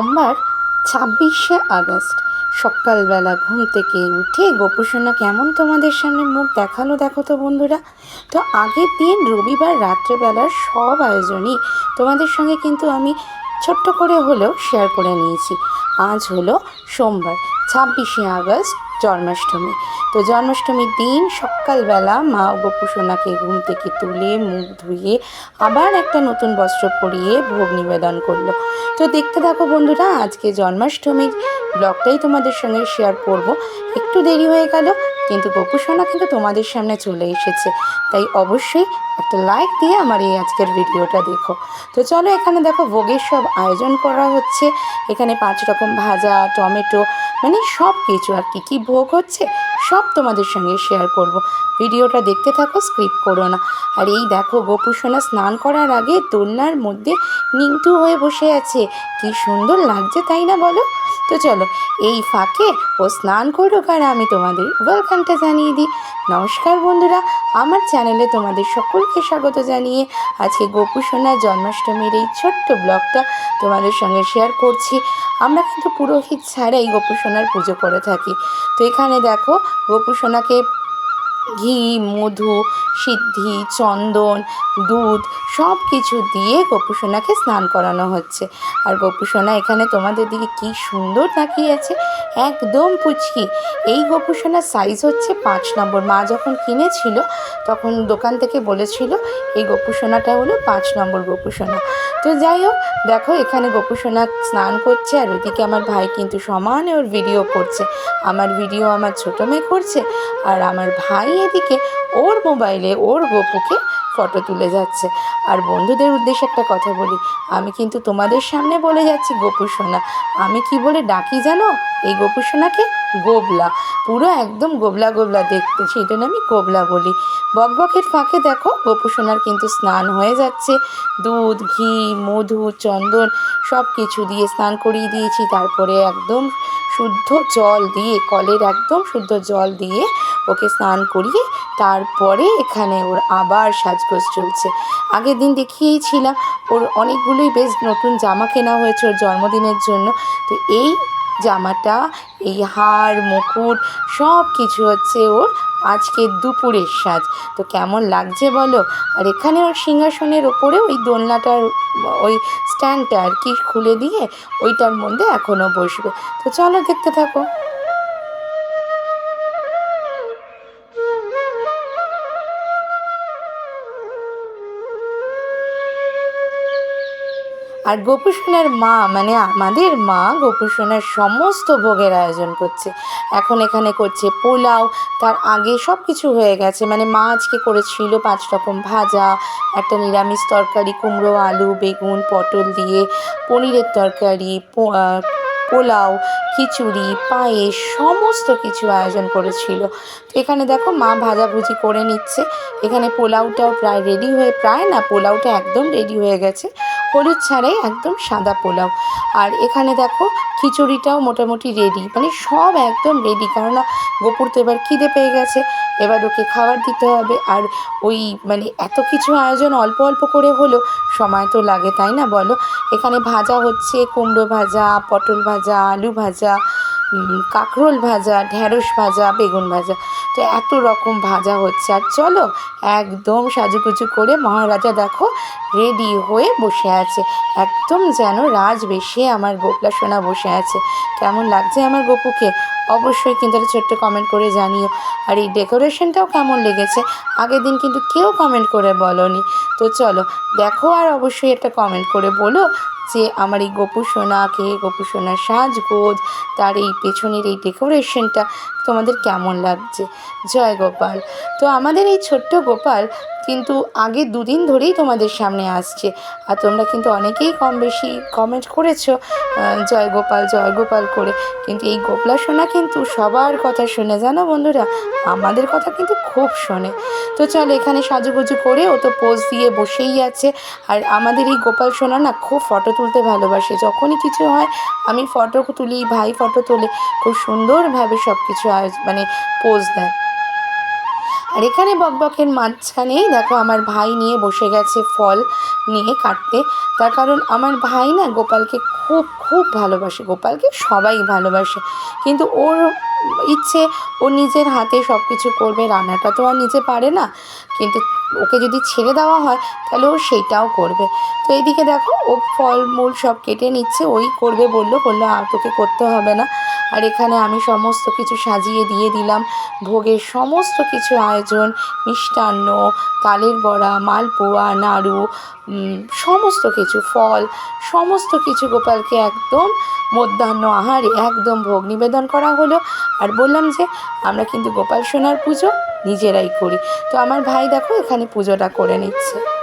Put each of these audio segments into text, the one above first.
সোমবার ছাব্বিশে আগস্ট। সকালবেলা ঘুম থেকে উঠে গোপসনা কেমন তোমাদের সামনে মুখ দেখাল দেখো তো বন্ধুরা। তো আগের দিন রবিবার রাত্রেবেলার সব আয়োজনই তোমাদের সঙ্গে কিন্তু আমি ছোট্ট করে হলেও শেয়ার করে নিয়েছি। আজ হলো সোমবার, ছাব্বিশে আগস্ট, জন্মাষ্টমী। তো জন্মাষ্টমীর দিন সকালবেলা মা গোপুসোনাকে ঘুম থেকে তুলে মুখ ধুয়ে আবার একটা নতুন বস্ত্র পরিয়ে ভোগ নিবেদন করল। তো দেখতে থাকো বন্ধুরা, আজকে জন্মাষ্টমীর ব্লগটাই তোমাদের সঙ্গে শেয়ার করব। একটু দেরি হয়ে গেল, কিন্তু গোপুসোনা কিন্তু তোমাদের সামনে চলে এসেছে। তাই অবশ্যই একটা লাইক দিয়ে আমার এই আজকের ভিডিওটা দেখো। তো চলো এখানে দেখো ভোগের সব আয়োজন করা হচ্ছে। এখানে পাঁচ রকম ভাজা, টমেটো মানে সব কিছু আর কি। কি ভোগ হচ্ছে? সব তোমাদের সঙ্গে শেয়ার করব। ভিডিওটা দেখতে থাকো স্ক্রিপ করো না। আর এই দেখো গোপুসোনা স্নান করার আগে দোলনার মধ্যে নিংটু হয়ে বসে আছে। কি সুন্দর লাগছে, তাই না বলো? তো চলো, এই ফাঁকে ও স্নান করুক আর আমি তোমাদের ওয়েলকামটা জানিয়ে দিই। নমস্কার বন্ধুরা, আমার চ্যানেলে তোমাদের সকলকে স্বাগত জানিয়ে আজকে গোপুসোনার জন্মাষ্টমীর এই ছোট্ট ব্লগটা তোমাদের সঙ্গে শেয়ার করছি। আমরা কিন্তু পুরোহিত ছাড়াই গোপুসোনার পুজো করে থাকি। তো এখানে দেখো গোপুসোনাকে ঘি, মধু, সিদ্ধি, চন্দন, দুধ সব কিছু দিয়ে গোপুসোনাকে স্নান করানো হচ্ছে। আর গোপুসোনা এখানে তোমাদের দিকে কি সুন্দর তাকিয়ে আছে? একদম পুচকি। এই গোপুসোনার সাইজ হচ্ছে পাঁচ নম্বর। মা যখন কিনেছিল, তখন দোকান থেকে বলেছিল, এই গোপুসোনাটা হলো পাঁচ নম্বর গোপুসোনা। তো যাই হোক, দেখো এখানে গোপুসোনা স্নান করছে, আর ওদিকে আমার ভাই কিন্তু সমানে ওর ভিডিও করছে। আমার ভিডিও আমার ছোটো মেয়ে করছে, আর আমার ভাই এদিকে ওর মোবাইলে ওর গোপুকে ফটো তুলে যাচ্ছে। আর বন্ধুদের উদ্দেশ্যে একটা কথা বলি, আমি কিন্তু তোমাদের সামনে বলে যাচ্ছি গোপু সোনা। আমি কি বলে ডাকি জানো? এই গোপু সোনাকে গোবলা। পুরো একদম গোবলা গোবলা দেখতে সেই জন্য আমি গোবলা বলি। বকবকের ফাঁকে দেখো গোপু সোনার কিন্তু স্নান হয়ে যাচ্ছে। দুধ, ঘি, মধু, চন্দন সব কিছু দিয়ে স্নান করিয়ে দিয়েছি। তারপরে একদম শুদ্ধ জল দিয়ে, কলের একদম শুদ্ধ জল দিয়ে ওকে স্নান করিয়ে তারপরে এখানে ওর আবার সাজগোজ চলছে। আগের দিন দেখিয়েছিলাম, ওর অনেকগুলোই বেশ নতুন জামা কেনা হয়েছে ওর জন্মদিনের জন্য। তো এই জামাটা, এই হার, মুকুট সব কিছু হচ্ছে ওর আজকে দুপুরের সাজ। তো কেমন লাগছে বলো? আর এখানে ওর সিংহাসনের ওপরে ওই দোলনাটার, ওই স্ট্যান্ডটা আর কি খুলে দিয়ে ওইটার মধ্যে এখনও বসবে। তো চলো দেখতে থাকো। আর গোপুসোনার মা মানে আমাদের মা গোপুসোনার সমস্ত ভোগের আয়োজন করছে। এখন এখানে করছে পোলাও, তার আগে সব কিছু হয়ে গেছে। মানে মা আজকে করেছিল পাঁচ রকম ভাজা, একটা নিরামিষ তরকারি, কুমড়ো, আলু, বেগুন, পটল দিয়ে, পনিরের তরকারি পোলাও, খিচুড়ি, পায়েস, সমস্ত কিছু আয়োজন করেছিল। তো এখানে দেখো মা ভাজাভুজি করে নিচ্ছে। এখানে পোলাওটাও প্রায় রেডি হয়ে, প্রায় না, পোলাওটা একদম রেডি হয়ে গেছে। হলুদ ছাড়াই একদম সাদা পোলাও। আর এখানে দেখো খিচুড়িটাও মোটামুটি রেডি মানে সব একদম রেডি কেননা গোপুর তো এবার খিদে পেয়ে গেছে, এবার ওকে খাবার দিতে হবে। আর ওই মানে এত কিছু আয়োজন অল্প অল্প করে হলো সময় তো লাগে, তাই না বলো? এখানে ভাজা হচ্ছে, কুমড়ো ভাজা, পটল ভাজা আলু ভাজা কাঁকরোল ভাজা ঢ্যাঁড়স ভাজা, বেগুন ভাজা। তো এত রকম ভাজা হচ্ছে। আর চলো একদম সাজুগুজু করে মহারাজা দেখো রেডি হয়ে বসে আছে। একদম যেন রাজবেশে আমার গোপলা সোনা বসে আছে। কেমন লাগছে আমার গপুকে? অবশ্যই কিন্তু একটা ছোট্ট কমেন্ট করে জানিও। আর এই ডেকোরেশনটাও কেমন লেগেছে? আগের দিন কিন্তু কেউ কমেন্ট করে বলনি। তো চলো দেখো আর অবশ্যই একটা কমেন্ট করে বলো যে আমার এই গোপু সোনাকে গোপু সোনার সাজগোজ, তার এই পেছনের এই ডেকোরেশনটা তোমাদের কেমন লাগছে? জয় গোপাল। তো আমাদের এই ছোট্ট গোপাল কিন্তু আগে দুদিন ধরেই তোমাদের সামনে আসছে। আর তোমরা কিন্তু অনেকেই কম বেশি কমেন্ট করেছ জয় গোপাল জয় গোপাল করে। কিন্তু এই গোপলা সোনা কিন্তু সবার কথা শুনে, জানো বন্ধুরা? আমাদের কথা কিন্তু খুব শোনে। তো চল এখানে সাজুগুজু করে ও তো পোজ দিয়ে বসেই আছে। আর আমাদের এই গোপাল সোনা না খুব ফটো তুলতে ভালোবাসে। যখনই কিছু হয়, আমি ফটো তুলি, ভাই ফটো তোলে। খুব সুন্দরভাবে সব কিছু মানে পোজ দেয়। আর এখানে বকবকের মাঝখানে দেখো আমার ভাই নিয়ে বসে গেছে ফল নিয়ে কাটতে। তার কারণ আমার ভাই না গোপালকে খুব খুব ভালোবাসে। গোপালকে সবাই ভালোবাসে। কিন্তু ওর ইচ্ছে, ও নিজের হাতে সব কিছু করবে, রান্নাটা তো আর নিজে পারে না। কিন্তু ওকে যদি ছেড়ে দেওয়া হয়, তাহলে ও সেইটাও করবে। তো এইদিকে দেখো, ও ফলমূল সব কেটে নিচ্ছে, ওই করবে বলল বলল, আর তোকে করতে হবে না। আর এখানে আমি সমস্ত কিছু সাজিয়ে দিয়ে দিলাম। ভোগের সমস্ত কিছু আয়োজন, মিষ্টান্ন, তালের বড়া, মালপোয়া, নাড়ু সমস্ত কিছু, ফল, সমস্ত কিছু গোপালকে একদম মধ্যাহ্ন আহারে একদম ভোগ নিবেদন করা হলো। আর বললাম যে, আমরা কিন্তু গোপাল সোনার পুজো নিজেরাই করি। তো আমার ভাই দেখো এখানে পুজোটা করে নিচ্ছে।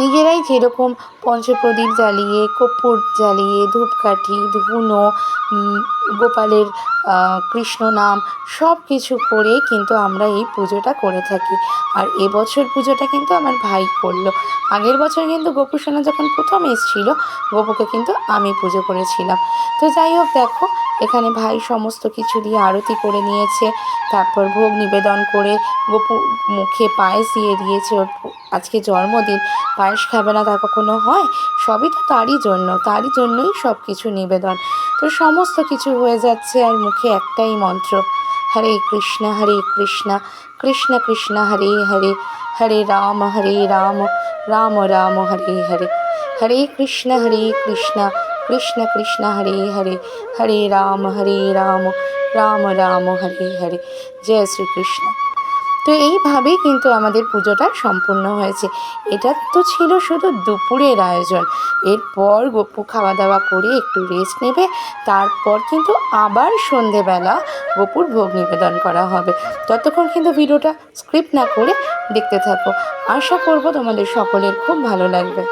নিজেরাই যেরকম পঞ্চপ্রদীপ জ্বালিয়ে, কর্পূর জ্বালিয়ে, ধূপকাঠি, ধুনো গোপালের কৃষ্ণ নাম সব কিছু করে কিন্তু আমরা এই পুজোটা করে থাকি। আর এবছর পুজোটা কিন্তু আমার ভাই করল। আগের বছর কিন্তু গোপুসোনা যখন প্রথম এসেছিল, গোপুকে কিন্তু আমি পুজো করেছিলাম। তো যাই হোক, দেখো, এখানে ভাই সমস্ত কিছু দিয়ে আরতি করে নিয়েছে। তারপর ভোগ নিবেদন করে গোপু মুখে পায়েস দিয়ে দিয়েছে ওর আজকে জন্মদিন, পায়েস খাবে না তা কখনো হয়? সবই তো তারই জন্য, তারই জন্যই সব কিছু নিবেদন। তো সমস্ত কিছু হয়ে যাচ্ছে আর মুখে একটাই মন্ত্র, হরে কৃষ্ণ হরে কৃষ্ণ কৃষ্ণ কৃষ্ণ, হরে হরে হরে রাম হরে রাম রাম রাম, হরে হরে হরে কৃষ্ণ হরে কৃষ্ণ কৃষ্ণ কৃষ্ণ, হরে হরে হরে রাম হরে রাম রাম রাম, হরে হরে, জয় শ্রীকৃষ্ণ। তো এইভাবেই কিন্তু আমাদের পুজোটা সম্পূর্ণ হয়েছে। এটা তো ছিল শুধু দুপুরের আয়োজন। এরপর গপু খাওয়া দাওয়া করে একটু রেস্ট নেবে, তারপর কিন্তু আবার সন্ধেবেলা গপুর ভোগ নিবেদন করা হবে। ততক্ষণ কিন্তু ভিডিওটা স্ক্রিপ্ট না করে দেখতে থাকো। আশা করব তোমাদের সকলের খুব ভালো লাগবে।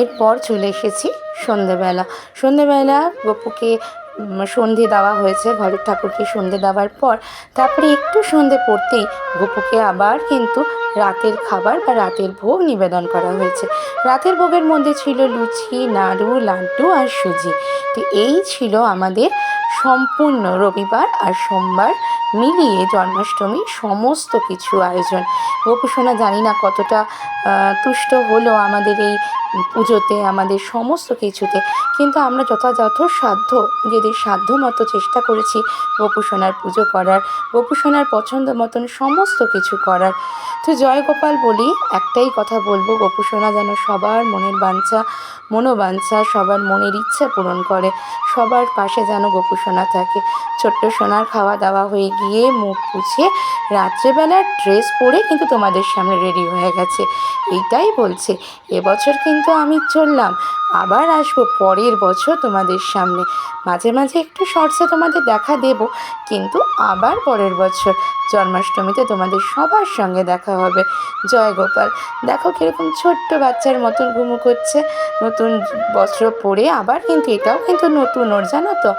এরপর চলে এসেছি সন্ধেবেলা। সন্ধেবেলা গপুকে সন্ধে দেওয়া হয়েছে, ঘরের ঠাকুরকে সন্ধে দেওয়ার পর তারপরে একটু সন্ধে পড়তেই গপুকে আবার কিন্তু রাতের খাবার বা রাতের ভোগ নিবেদন করা হয়েছে। রাতের ভোগের মধ্যে ছিল লুচি, নাড়ু, লাড্ডু আর সুজি। তো এই ছিল আমাদের সম্পূর্ণ রবিবার আর সোমবার মিলিয়ে জন্মাষ্টমীর সমস্ত কিছু আয়োজন। গোপুসোনা জানি না কতটা তুষ্ট হলো আমাদের এই পুজোতে, আমাদের সমস্ত কিছুতে, কিন্তু আমরা যথাযথ সাধ্য যদি সাধ্য মতো চেষ্টা করেছি গোপুসোনার পুজো করার গোপুসোনার পছন্দ মতন সমস্ত কিছু করার। তো জয় গোপাল বলি, একটাই কথা বলব গোপুসোনা যেন সবার মনের বাঞ্ছা, মনোবাঞ্ছা, সবার মনের ইচ্ছা পূরণ করে, সবার পাশে যেন গোপুসোনা থাকে। ছোট্ট সোনার খাওয়া দাওয়া হয়ে গিয়ে মুখ পুছে রাত্রেবেলার ড্রেস পরে কিন্তু তোমাদের সামনে রেডি হয়ে গেছে। এইটাই বলছে। এবছর কিন্তু আমি চললাম। আবার আসব পরের বছর তোমাদের সামনে। মাঝে মাঝে একটু শর্টসে তোমাদের দেখা দেব। কিন্তু আবার পরের বছর জন্মাষ্টমীতে তোমাদের সবার সঙ্গে দেখা হবে। জয় গোপাল। দেখো কীরকম ছোট্ট বাচ্চার মতন ঘুমু করছে। নতুন বস্ত্র পরে আবার কিন্তু এটাও কিন্তু নতুন ওর, জানো তো?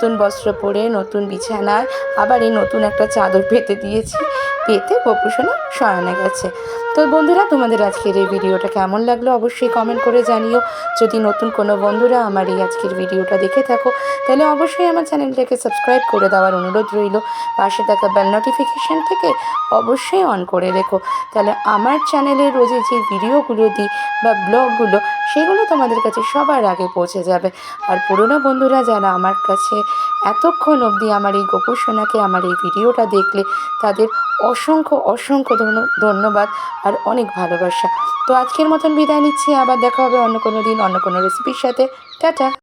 নতুন বস্ত্র পরে নতুন বিছানায় আবার এই নতুন একটা চাদর পেতে দিয়েছি। পেতে গোপুসোনা শয়নে গেছে। তো বন্ধুরা, তোমাদের আজকের এই ভিডিওটা কেমন লাগল অবশ্যই কমেন্ট করে জানিও। যদি নতুন কোনো বন্ধুরা আমার এই আজকের ভিডিওটা দেখে থাকো, তাহলে অবশ্যই আমার চ্যানেলটাকে সাবস্ক্রাইব করে দেওয়ার অনুরোধ রইল। পাশে থাকা বেল নোটিফিকেশান থেকে অবশ্যই অন করে রেখো। তাহলে আমার চ্যানেলে রোজে যে ভিডিওগুলো দিই বা ব্লগগুলো, সেগুলো তোমাদের কাছে সবার আগে পৌঁছে যাবে। আর পুরনো বন্ধুরা, যারা আমার কাছে এতক্ষণ অবধি আমার এই গোপুসোনাকে, আমার এই ভিডিওটা দেখলে, তাদের অসংখ্য অসংখ্য ধন্য- ধন্যবাদ আর অনেক ভালোবাসা। তো আজকের মতন বিদায় নিচ্ছি, আবার দেখা হবে অন্য কোনো দিন, অন্য কোনো রেসিপির সাথে। টাটা!